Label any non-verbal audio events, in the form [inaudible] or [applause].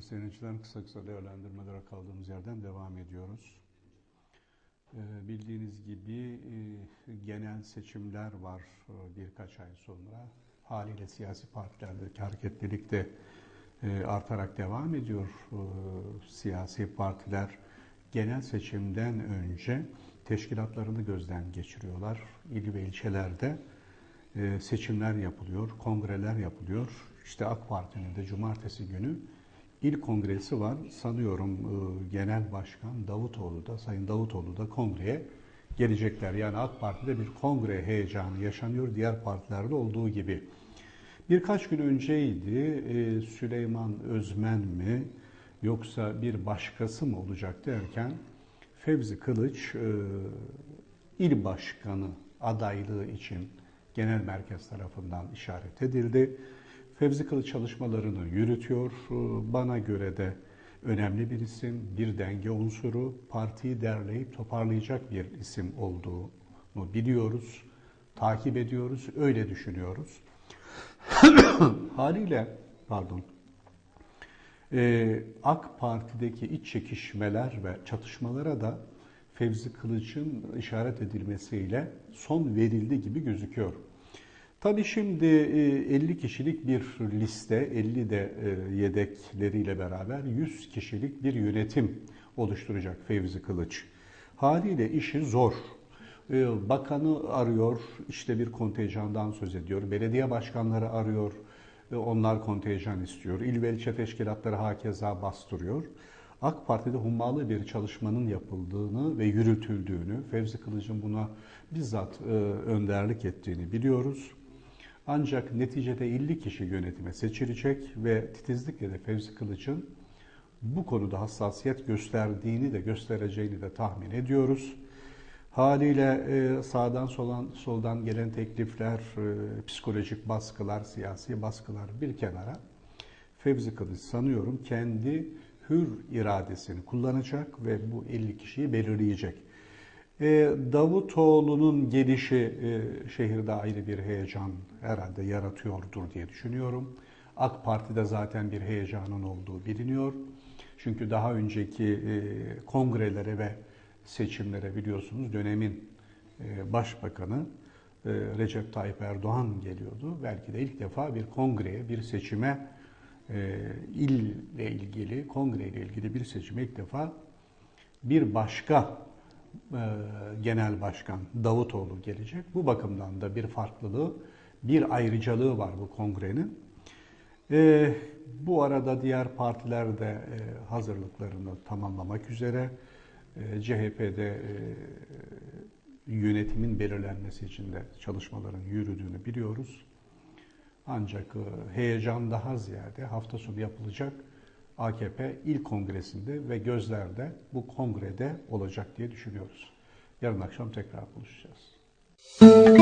seyirciler kısa kısa değerlendirmelere kaldığımız yerden devam ediyoruz. Ee, bildiğiniz gibi e, genel seçimler var e, birkaç ay sonra. Haliyle siyasi partilerdeki hareketlilik de e, artarak devam ediyor. Siyasi partiler genel seçimden önce teşkilatlarını gözden geçiriyorlar. İl ve ilçelerde seçimler yapılıyor, kongreler yapılıyor. İşte AK Parti'nin de cumartesi günü il kongresi var. Sanıyorum e, Genel Başkan Davutoğlu da, Sayın Davutoğlu da kongreye gelecekler. Yani AK Parti'de bir kongre heyecanı yaşanıyor diğer partilerde olduğu gibi. Birkaç gün önceydi e, Süleyman Özmen mi yoksa bir başkası mı olacak derken Fevzi Kılıç e, il başkanı adaylığı için genel merkez tarafından işaret edildi. Fevzi Kılıç çalışmalarını yürütüyor. Bana göre de önemli bir isim, bir denge unsuru, partiyi derleyip toparlayacak bir isim olduğunu biliyoruz, takip ediyoruz, öyle düşünüyoruz. [coughs] Haliyle, pardon, ee, AK Parti'deki iç çekişmeler ve çatışmalara da Fevzi Kılıç'ın işaret edilmesiyle son verildi gibi gözüküyor. Tabii şimdi 50 kişilik bir liste, 50 de yedekleriyle beraber 100 kişilik bir yönetim oluşturacak Fevzi Kılıç. Haliyle işi zor. Bakanı arıyor, işte bir kontenjandan söz ediyor. Belediye başkanları arıyor, onlar kontenjan istiyor. İl ve ilçe teşkilatları hakeza bastırıyor. AK Parti'de hummalı bir çalışmanın yapıldığını ve yürütüldüğünü, Fevzi Kılıç'ın buna bizzat e, önderlik ettiğini biliyoruz. Ancak neticede 50 kişi yönetime seçilecek ve titizlikle de Fevzi Kılıç'ın bu konuda hassasiyet gösterdiğini de göstereceğini de tahmin ediyoruz. Haliyle e, sağdan soldan, soldan gelen teklifler, e, psikolojik baskılar, siyasi baskılar bir kenara. Fevzi Kılıç sanıyorum kendi hür iradesini kullanacak ve bu 50 kişiyi belirleyecek. E, Davutoğlu'nun gelişi e, şehirde ayrı bir heyecan herhalde yaratıyordur diye düşünüyorum. AK Parti'de zaten bir heyecanın olduğu biliniyor. Çünkü daha önceki e, kongrelere ve seçimlere biliyorsunuz dönemin başbakanı Recep Tayyip Erdoğan geliyordu. Belki de ilk defa bir kongreye, bir seçime e, ille ilgili, kongre ile ilgili bir seçime ilk defa bir başka genel başkan Davutoğlu gelecek. Bu bakımdan da bir farklılığı, bir ayrıcalığı var bu kongrenin. E, bu arada diğer partiler de e, hazırlıklarını tamamlamak üzere. E, CHP'de e, yönetimin belirlenmesi için de çalışmaların yürüdüğünü biliyoruz. Ancak e, heyecan daha ziyade hafta sonu yapılacak AKP ilk kongresinde ve gözlerde bu kongrede olacak diye düşünüyoruz. Yarın akşam tekrar buluşacağız.